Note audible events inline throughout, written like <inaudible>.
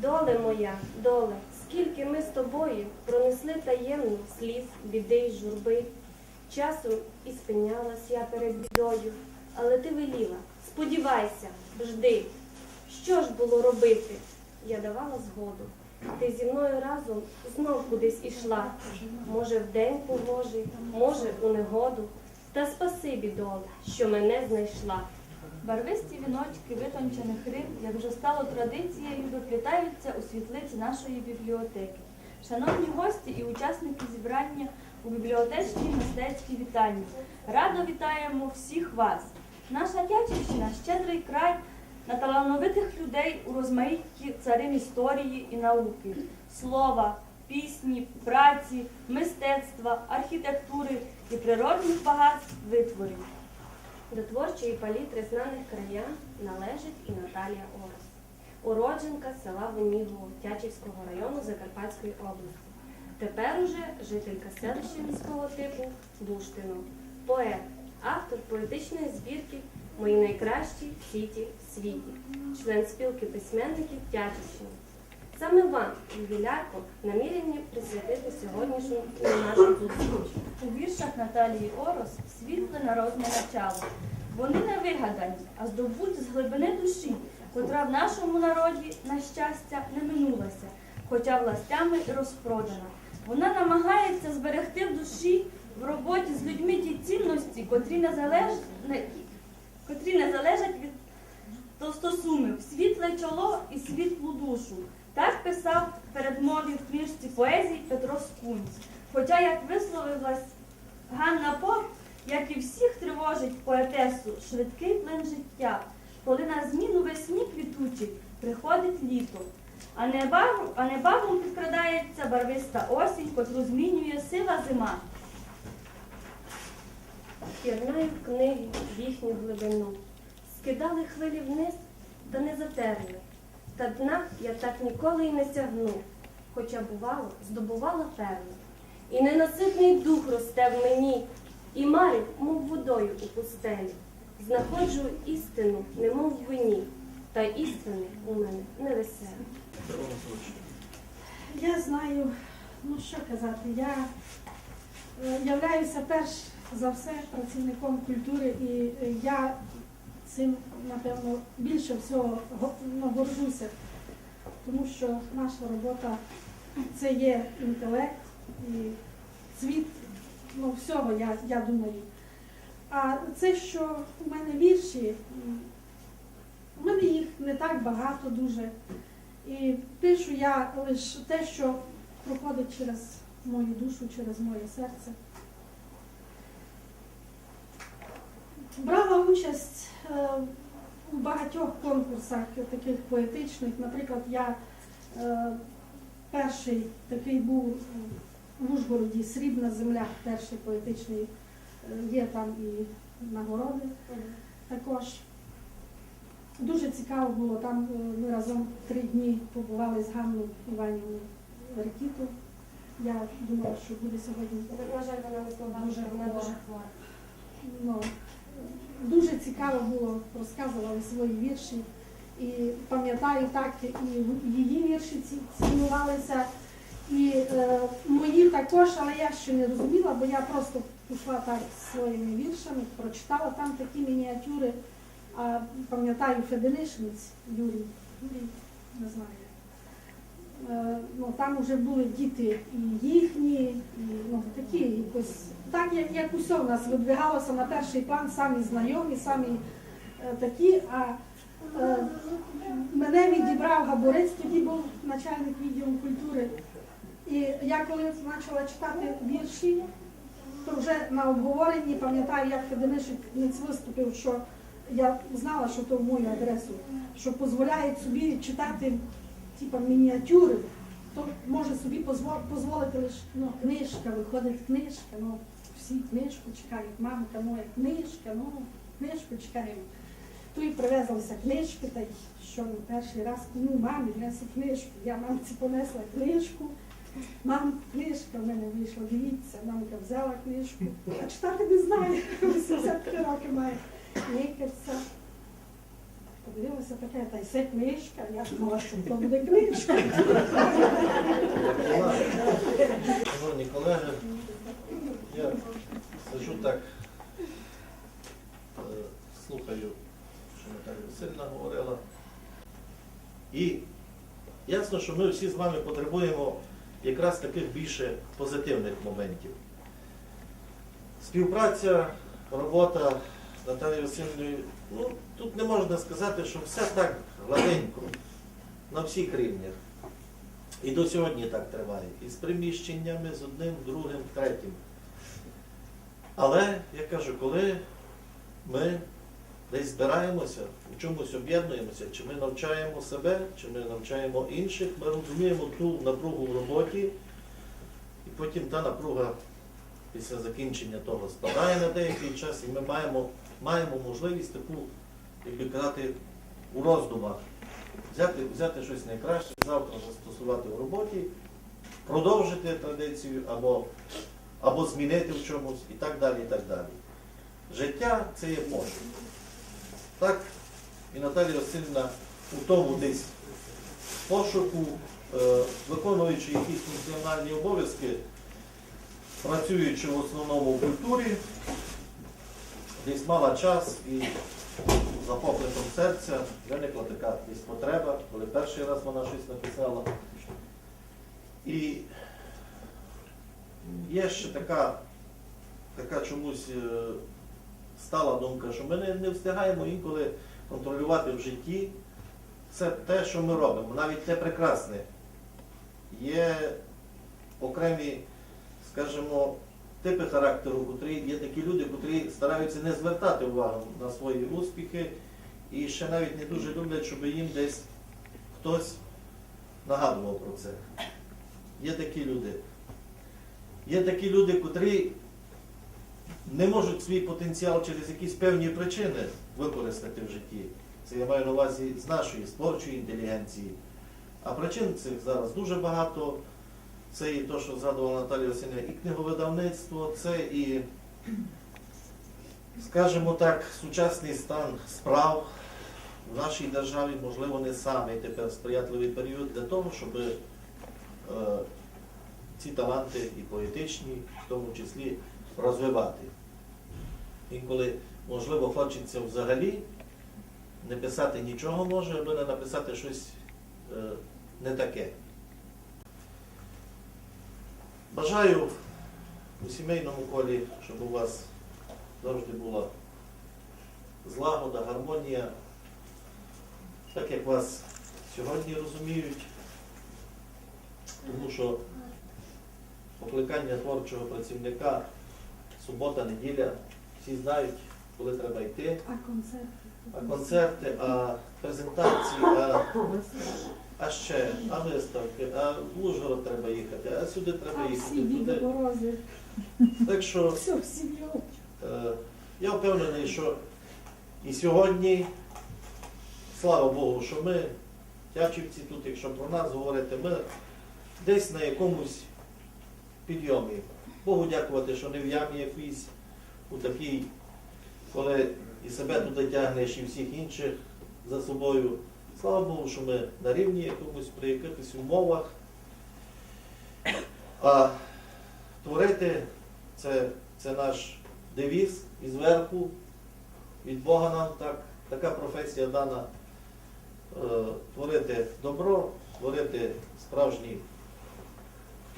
Доле моя, доле, скільки ми з тобою пронесли таємно сліз, біди й журби. Часом і спинялась я перед бідою, але ти веліла, сподівайся, жди. Що ж було робити? Я давала згоду. Ти зі мною разом знов кудись ішла. Може, в день погожий, може, у негоду. Та спасибі, доле, що мене знайшла. Барвисті віночки витончених рим, як вже стало традицією, виплітаються у світлиці нашої бібліотеки. Шановні гості і учасники зібрання у бібліотечній мистецькій вітальні. Радо вітаємо всіх вас. Наша Тячівщина щедрий край на талановитих людей у розмаїтті царин історії і науки, слова, пісні, праці, мистецтва, архітектури і природних багатств витворів. До творчої палітри знаних краян належить і Наталія Орос, уродженка села Венігово Тячівського району Закарпатської області. Тепер уже жителька селища міського типу Буштино, поет, автор поетичної збірки Мої найкращі сіті в світі, член спілки письменників Тячівщини. Саме вам, ювілярко, намірені присвятити сьогоднішню нашу зустріч. У віршах Наталії Орос світле народне начало. Вони не вигадані, а здобуті з глибини душі, котра в нашому народі, на щастя, не минулася, хоча властями розпродана. Вона намагається зберегти в душі в роботі з людьми ті цінності, котрі не, залеж... не... котрі не залежать від товстосумів, світле чоло і світлу душу. Так писав передмові в книжці поезії Петро Скунць. Хоча, як висловилась Ганна Поп, як і всіх тривожить поетесу швидкий плин життя, коли на зміну весні квітучі приходить літо. А небавом, а небавом підкрадається барвиста осінь, котру змінює сива зима. Пірнаю книги в їхню глибину. Скидали хвилі вниз, та не затерли. Та дна я так ніколи й не сягну, хоча, бувало, здобувала перли. І ненаситний дух росте в мені, і марив, мов водою у пустелі. Знаходжу істину, немов в вині, та істини у мене не веселі. Я знаю, ну що казати, я е, являюся перш за все працівником культури і е, я цим, напевно, більше всього ну, горжуся, тому що наша робота це є інтелект і цвіт ну, всього, я, я думаю. А це, що у мене вірші, у мене їх не так багато дуже. І пишу я лише те, що проходить через мою душу, через моє серце. Брала участь у багатьох конкурсах таких поетичних. Наприклад, я е, перший такий був в Ужгороді Срібна земля, перший поетичний, е, є там і нагороди також. Дуже цікаво було. Там е, ми разом три дні побували з Ганною Іванівною Рекіту. Я думала, що буде сьогодні. На жаль, вона не змогла, Дуже вона дуже хвора. Дуже цікаво було, розказували свої вірші. І пам'ятаю так, і її вірші цінувалися, і е, мої також, але я ще не розуміла, бо я просто пішла так своїми віршами, прочитала там такі мініатюри. А пам'ятаю Феденишниць Юрій, Юрій, не знаю. Е, ну, там вже були діти і їхні, і ну, такі якось. Так як, як усе у нас видвигалося на перший план, самі знайомі, самі е, такі. А е, мене відібрав Габорець, тоді був начальник відділу культури. І я коли почала читати вірші, то вже на обговоренні пам'ятаю, як Феденишниць виступив, що я знала, що то в мою адресу, що дозволяють собі читати типа мініатюри, то може собі дозволити лише ну, книжка, виходить книжка, ну всі книжку чекають, мамка моя книжка, ну книжку чекаємо. То і привезлися книжки, та й що ми перший раз, ну мамі неси книжку. Я мамці понесла книжку. Мам, книжка в мене вийшла, дивіться, мамка взяла книжку. А читати не знаю, 83 <laughs> роки має. Никаться. подивилася таке, та й це книжка. Я думала, що то буде книжка. Шановні колеги, я сиджу так, е, слухаю, що Наталя Васильівна говорила. І ясно, що ми всі з вами потребуємо якраз таких більше позитивних моментів. Співпраця, робота з Наталією Васильівною, ну, тут не можна сказати, що все так гладенько, на всіх рівнях. І до сьогодні так триває. І з приміщеннями, з одним, другим, третім. Але, я кажу, коли ми десь збираємося, у чомусь об'єднуємося, чи ми навчаємо себе, чи ми навчаємо інших, ми розуміємо ту напругу в роботі, і потім та напруга після закінчення того спадає на деякий час, і ми маємо, маємо можливість таку, як би казати, у роздумах взяти, взяти щось найкраще, завтра застосувати в роботі, продовжити традицію або, або змінити в чомусь і так далі. і так далі. Життя це є пошук. Так, і Наталія Васильівна у тому десь пошуку, е, виконуючи якісь функціональні обов'язки, працюючи в основному в культурі, десь мала час і за покликом серця виникла така десь потреба, коли перший раз вона щось написала. І є ще така, така чомусь е, стала думка, що ми не, не встигаємо інколи контролювати в житті все те, що ми робимо, навіть те прекрасне. Є окремі, скажімо, типи характеру, котрі є такі люди, котрі стараються не звертати увагу на свої успіхи і ще навіть не дуже люблять, щоб їм десь хтось нагадував про це. Є такі люди. Є такі люди, котрі не можуть свій потенціал через якісь певні причини використати в житті. Це я маю на увазі з нашої з творчої інтелігенції. А причин цих зараз дуже багато. Це і те, що згадувала Наталія Васильівна, і книговидавництво, це і, скажімо так, сучасний стан справ в нашій державі, можливо, не самий тепер сприятливий період для того, щоб е, ці таланти і поетичні, в тому числі, розвивати. Інколи, можливо, хочеться взагалі не писати нічого може, аби не написати щось е, не таке. Бажаю у сімейному колі, щоб у вас завжди була злагода, гармонія, так як вас сьогодні розуміють, тому що покликання творчого працівника субота, неділя, всі знають, коли треба йти, А концерт? а концерти, а презентації, а, а ще, а виставки, а в Ужгород треба їхати, а сюди треба А їхати. всі туди. морози, Так що все в сім'ю. е, я впевнений, що і сьогодні, слава Богу, що ми, тячівці тут, якщо про нас говорити, ми десь на якомусь підйомі. Богу дякувати, що не в ямі якійсь, у такій, коли і себе туди тягнеш, і всіх інших за собою. Слава Богу, що ми на рівні якомусь при якихось умовах. А творити це, це наш девіз і зверху від Бога нам так, така професія дана е, творити добро, творити справжні,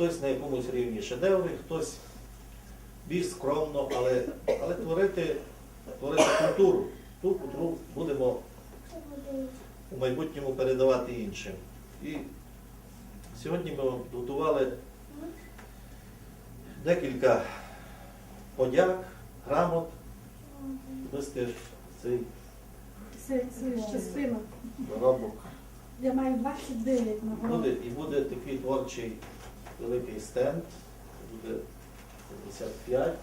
хтось на якомусь рівні шедеври, хтось більш скромно, але, але творити, творити культуру, ту, котру будемо у майбутньому передавати іншим. І сьогодні ми готували декілька подяк, грамот, вести цей Це, це доробок. Я маю 29 нагород. І буде такий творчий великий стенд, буде 55.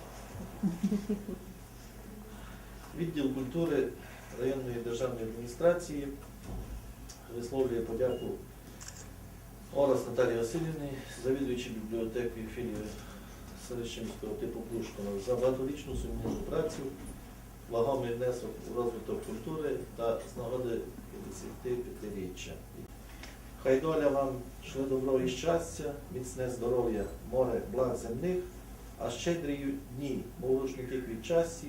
Відділ культури районної державної адміністрації висловлює подяку Орас Наталії Васильівні, завідуючій бібліотекою філії Селищенського типу Плюшкова за багаторічну сумнівну працю вагомий внесок у розвиток культури та з нагоди 55-річчя. Хай доля вам шле добро і щастя, міцне здоров'я, море благ земних, а щедрі дні, мов рушники квітчасті,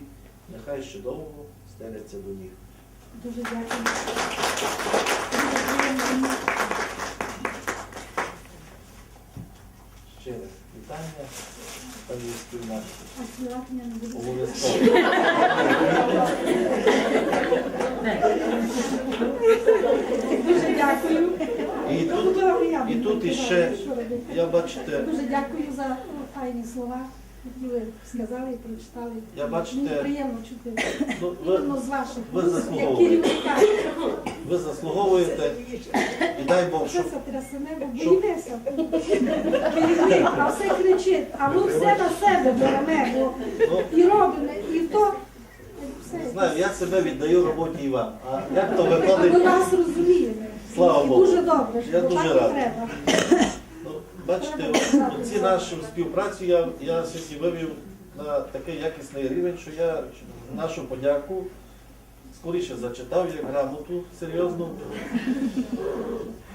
нехай ще довго стеляться до ніг. Дуже дякую. Ще раз вітання, пані спільна. А співати не буду. Обов'язково. І Ну, тут, іще, що я бачите, Дуже дякую за ну, файні слова, які ви сказали і прочитали. Я бачите, Мені приємно чути ну, ви, з ваших ви вуст, як заслуговуєте. керівника. ви заслуговуєте, і дай Бог, Все щоб трясене, бо боїтеся. Керівник, а все кричить, а ми все на себе беремо, бо ну, і робимо, і то. і не Все. знаю, я себе віддаю роботі і вам. А як то А ми виходить? вас розуміємо. Слава і Богу. дуже добре, Я дуже так і радий. треба. Ну, бачите, ці нашу співпрацю я, я сьогодні вивів на такий якісний рівень, що я нашу подяку скоріше зачитав як грамоту серйозну.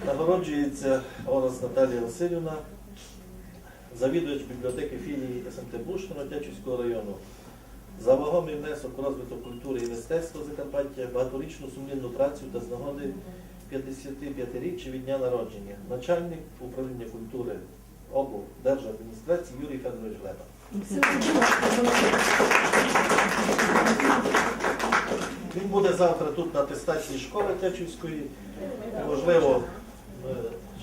Нагороджується Ораз Наталія Васильівна, завідувач бібліотеки філії СМТ Бушкіно Тячівського району. За вагомий внесок у розвиток культури і мистецтва Закарпаття, багаторічну сумлінну працю та з нагоди 55-річчя від дня народження. Начальник управління культури обл. держадміністрації Юрій Федорович Глеба. Він буде завтра тут на атестації школи Тячівської. І, Можливо,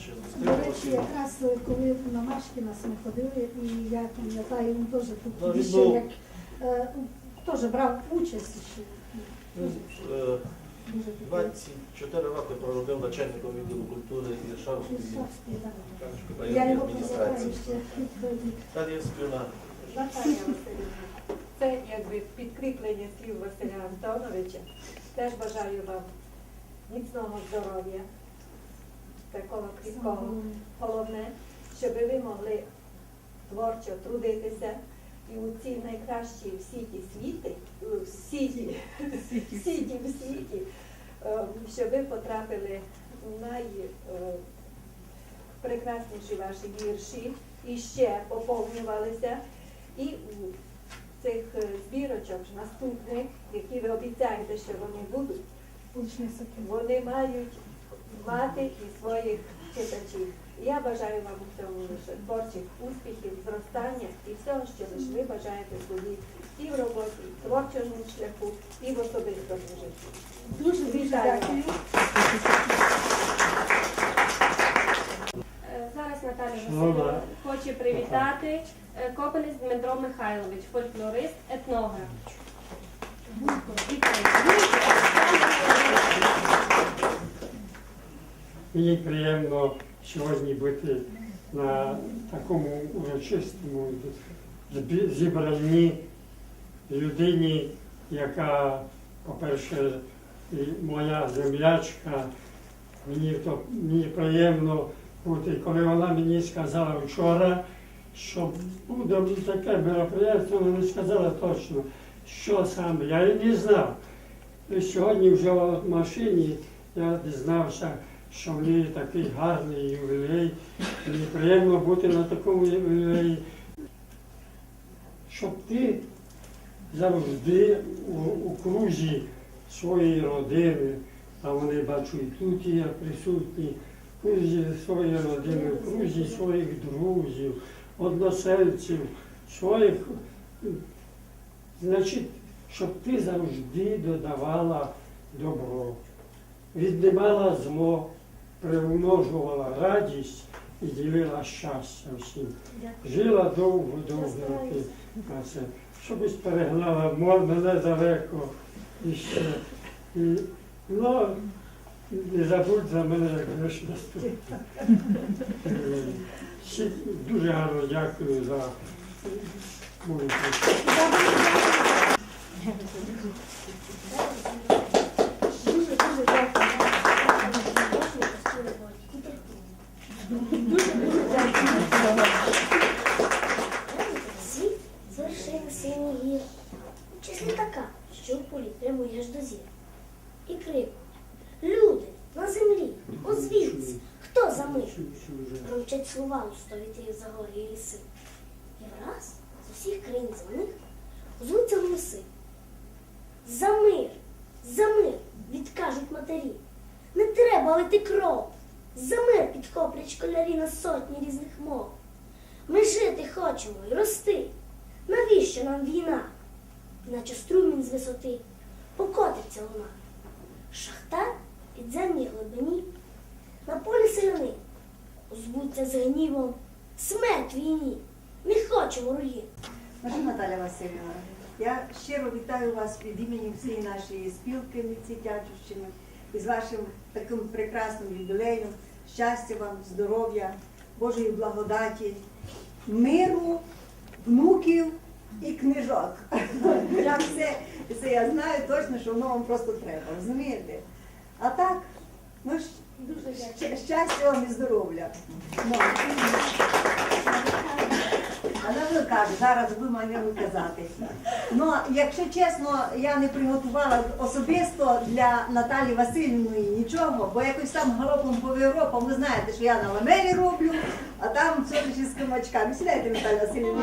ще зустрінемося. якраз е, коли на Машкіна ми ходили, і я пам'ятаю, він теж Ну, тут ще був- як е, теж брав участь ще. Він, е, Дуже такий 24 роки проробив начальником відділу культури Іршавської філософський. Я районної адміністрації. ще. Далі співна. Це якби підкріплення слів Василя Антоновича. Теж бажаю вам міцного здоров'я, такого кріпкого. Головне, щоб ви могли творчо трудитися і у ці найкращі в світі світи, в світі, в <laughs> світі, в світі, е, щоб ви потрапили в найпрекрасніші ваші вірші і ще поповнювалися. І у цих е, збірочок наступних, які ви обіцяєте, що вони будуть, вони мають мати і своїх читачів. Я бажаю вам у цьому лише творчих успіхів, зростання і всього, що лише ви бажаєте собі і в роботі, і в творчому шляху, і в особистому житті. Дуже Вітаю. дякую. Е, Зараз Наталя Ну, Васильівна хоче привітати е, Дмитро Михайлович, фольклорист, етнограф. Мені приємно сьогодні бути на такому урочистому зібранні людині, яка, по-перше, моя землячка. Мені, то, мені приємно бути, коли вона мені сказала вчора, що буде таке мероприятие, вона не сказала точно, що саме. Я і не знав. І сьогодні вже в машині я дізнався, що в неї такий гарний ювілей. Мені приємно бути на такому ювілеї. Щоб ти завжди у, у крузі своєї родини, а вони бачу і тут є присутні, в крузі своєї родини, в крузі своїх друзів, односельців, своїх. Значить, щоб ти завжди додавала добро, віднімала зло, примножувала радість і ділила щастя всім. Жила довго, довго роки на це. Щось перегнала мене далеко і ще. І, ну, не забудь за мене, як греш наступне. Всі Дуже гарно дякую за мою Зір з вершин. Числі така, що в полі прямуєш до зір. І крикнуть. Люди на землі, озвіться, хто за мир? Промчать слова у сто вітрів за гори і ліси. І враз з усіх країн за земних озвуться голоси. За мир, за мир, відкажуть матері. Не треба лити кров. За мир підхоплять школярі на сотні різних мов. Ми жити хочемо і рости. Навіщо нам війна? Наче струмінь з висоти покотиться луна. Шахтар в підземній глибині на полі селяни озвуться з гнівом смерть війні. Не хочемо руїн. Наша Наталя Васильівна, я щиро вітаю вас від імені всієї нашої спілки митці Тячівщини і з вашим таким прекрасним юбілеєм. Щастя вам, здоров'я, Божої благодаті, миру, внуків і книжок. <laughs> Я все, все я знаю точно, що воно вам просто треба, розумієте? А так, ну щ- щастя вам і здоров'я. Ну, а ви кажу, зараз ви мені казати. Ну, якщо чесно, я не приготувала особисто для Наталі Васильівної нічого, бо якось там галопом по Європам, ви знаєте, що я на ламелі роблю, а там все ж із камачками. Сідайте, Наталя Васильівна.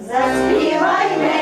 Заспівайте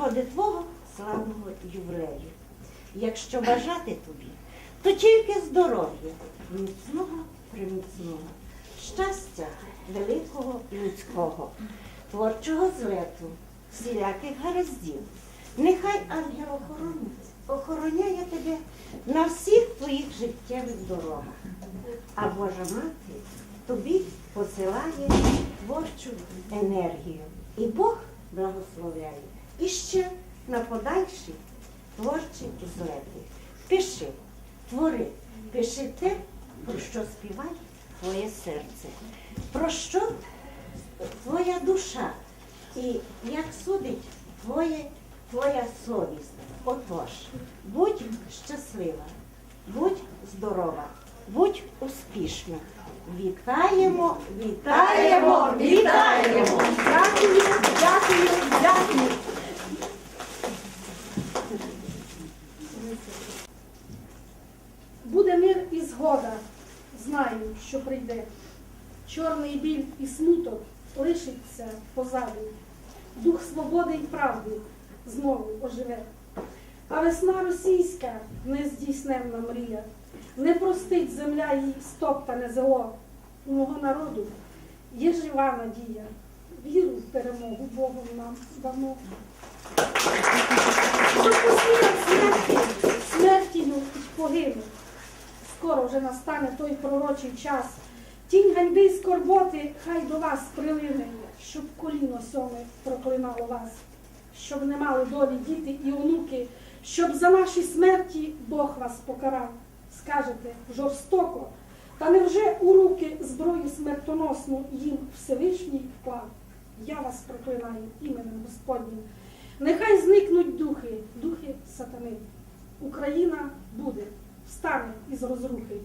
нагоди твого славного ювілею. Якщо бажати тобі, то тільки здоров'я, міцного приміцного, щастя великого людського, творчого злету, всіляких гараздів. Нехай ангел-охоронець охороняє тебе на всіх твоїх життєвих дорогах. А Божа мати тобі посилає творчу енергію. І Бог благословляє. І ще на подальші творчі злети. Пиши, твори, пиши те, про що співає твоє серце, про що твоя душа і як судить твоє, твоя совість. Отож, будь щаслива, будь здорова, будь успішна. Вітаємо, вітаємо, вітаємо! Дякую, дякую, дякую. Буде мир і згода, знаю, що прийде. Чорний біль і смуток лишиться позаду. Дух свободи і правди знову оживе. А весна російська нездійсненна мрія. Не простить земля їй стоптане зело. У мого народу є жива надія. Віру в перемогу Богом нам дамо. Щоб посміяв смерті, смерті любить погинуть. Скоро вже настане той пророчий час. Тінь ганьби й скорботи хай до вас прилине, щоб коліно сьоме проклинало вас, щоб не мали долі діти і онуки, щоб за наші смерті Бог вас покарав. Скажете жорстоко, та невже у руки зброю смертоносну їм Всевишній вклав? Я вас проклинаю іменем Господнім. Нехай зникнуть духи, духи сатани. Україна буде, встане із розрухи,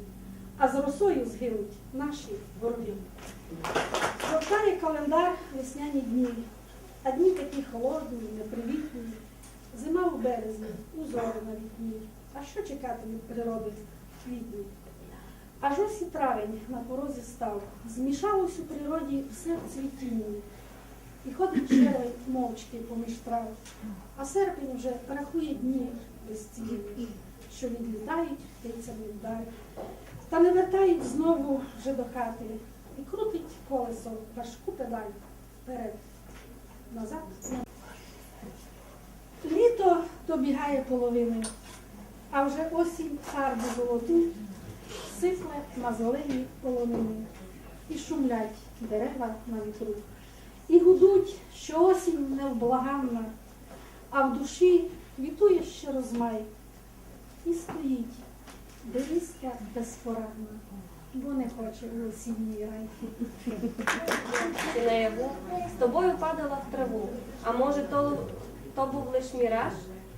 а з росою згинуть наші вороги. Гортає календар весняні дні, а дні такі холодні, непривітні. Зима у березні, узори на вікні. А що чекати від природи в квітні? Аж ось і травень на порозі став. Змішалось у природі все в цвітінні. І ходить червень мовчки поміж трав. А серпень вже рахує дні безцінні, що відлітають птицями вдаль. Та не вертають знову вже до хати і крутить колесо важку педаль вперед, назад. Літо добігає половини, а вже осінь фарбу золоту сипле на зелені полонини і шумлять дерева на вітру. І гудуть, що осінь невблаганна, а в душі квітує ще розмай. І стоїть, дивиська безпорадна, бо не хоче у осінній рай. Ти наяву з тобою падала в траву. А може, то, то був лиш міраж,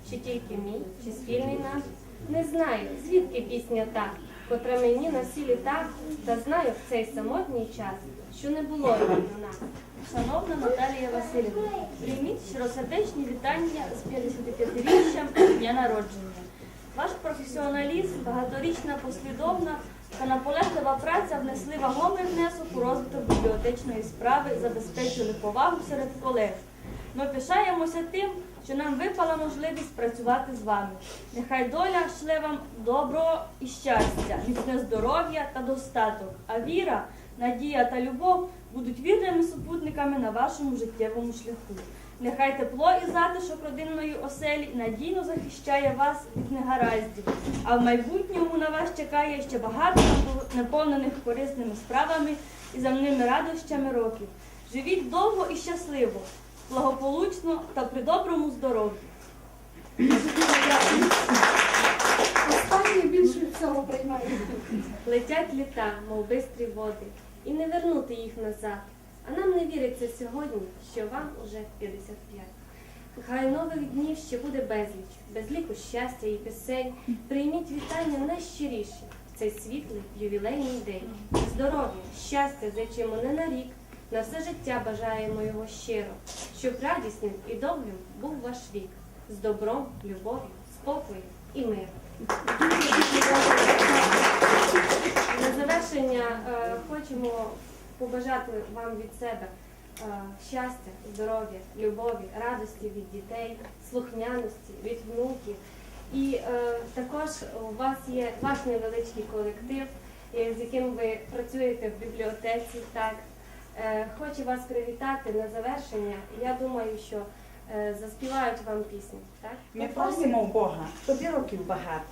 чи тільки мій, чи спільний наш? Не знаю, звідки пісня та, котра мені на всі літа, та знаю в цей самотній час, що не було до нас. Шановна Наталія Васильівна, прийміть щиросердечні вітання з 55-річчям дня народження. Ваш професіоналізм, багаторічна послідовна та наполеглива праця внесли вагомий внесок у розвиток бібліотечної справи, забезпечили повагу серед колег. Ми пишаємося тим, що нам випала можливість працювати з вами. Нехай доля шле вам добро і щастя, міцне здоров'я та достаток, а віра, надія та любов будуть вірними супутниками на вашому життєвому шляху. Нехай тепло і затишок родинної оселі надійно захищає вас від негараздів, а в майбутньому на вас чекає ще багато наповнених корисними справами і земними радощами років. Живіть довго і щасливо, благополучно та при доброму здоров'ї. Останнє більше всього приймає. Летять літа, мов бистрі води, і не вернути їх назад. А нам не віриться сьогодні, що вам уже 55. Хай нових днів ще буде безліч, безліку щастя і пісень. Прийміть вітання найщиріші в цей світлий ювілейний день. Здоров'я, щастя зичимо не на рік, на все життя бажаємо його щиро, щоб радісним і довгим був ваш вік, з добром, любов'ю, спокою і миром. На завершення е, хочемо побажати вам від себе е, щастя, здоров'я, любові, радості від дітей, слухняності, від внуків. І е, також у вас є ваш невеличкий колектив, е, з яким ви працюєте в бібліотеці. Так. Е, Хочу вас привітати на завершення. Я думаю, що е, заспівають вам пісню. Так? Ми просимо в Бога, тобі років багато,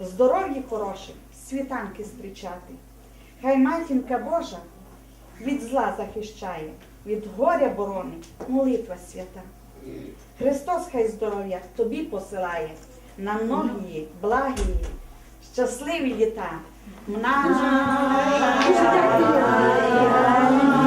здоров'я хороших, світанки зустрічати. Хай матінка Божа від зла захищає, від горя боронить, молитва свята. Христос хай здоров'я тобі посилає, на многії, благії, щасливі літа. Вітаю.